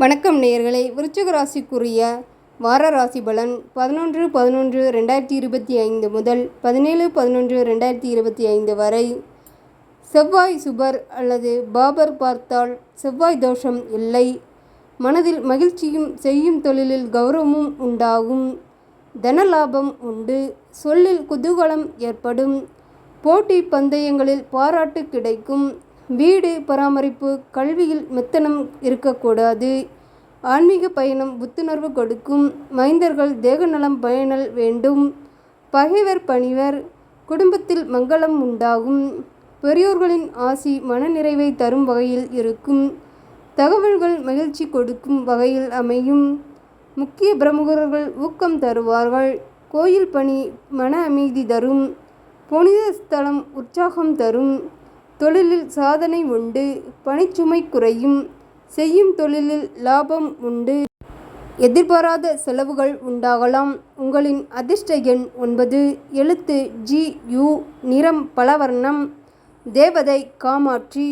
வணக்கம் நேயர்களை. விருச்சிக ராசிக்குரிய வார ராசி பலன் பதினொன்று பதினொன்று ரெண்டாயிரத்தி இருபத்தி ஐந்து முதல் பதினேழு பதினொன்று ரெண்டாயிரத்தி இருபத்தி ஐந்து வரை செவ்வாய் சுபர் அல்லது பாபர் பார்த்தால் செவ்வாய் தோஷம் இல்லை. மனதில் மகிழ்ச்சியும் செய்யும் தொழிலில் கௌரவமும் உண்டாகும். தனலாபம் உண்டு. சொல்லில் குதூகலம் ஏற்படும். போட்டி பந்தயங்களில் பாராட்டு கிடைக்கும். வீடு பராமரிப்பு கல்வியில் மெத்தனம் இருக்கக்கூடாது. ஆன்மீக பயணம் புத்துணர்வு கொடுக்கும். மைந்தர்கள் தேகநலம் பயனல் வேண்டும். பகைவர் பணிவர் குடும்பத்தில் மங்களம் உண்டாகும். பெரியோர்களின் ஆசி மனநிறைவை தரும் வகையில் இருக்கும். தகவல்கள் மகிழ்ச்சி கொடுக்கும் வகையில் அமையும். முக்கிய பிரமுகர்கள் ஊக்கம் தருவார்கள். கோயில் பணி மன அமைதி தரும். புனித ஸ்தலம் உற்சாகம் தரும். தொழிலில் சாதனை உண்டு பணிச்சுமை குறையும் செய்யும் தொழிலில் லாபம் உண்டு. எதிர்பாராத செலவுகள் உண்டாகலாம். உங்களின் அதிர்ஷ்ட எண் ஒன்பது எழுத்து ஜி யு நிறம் பலவர்ணம் தேவதை காமாட்சி.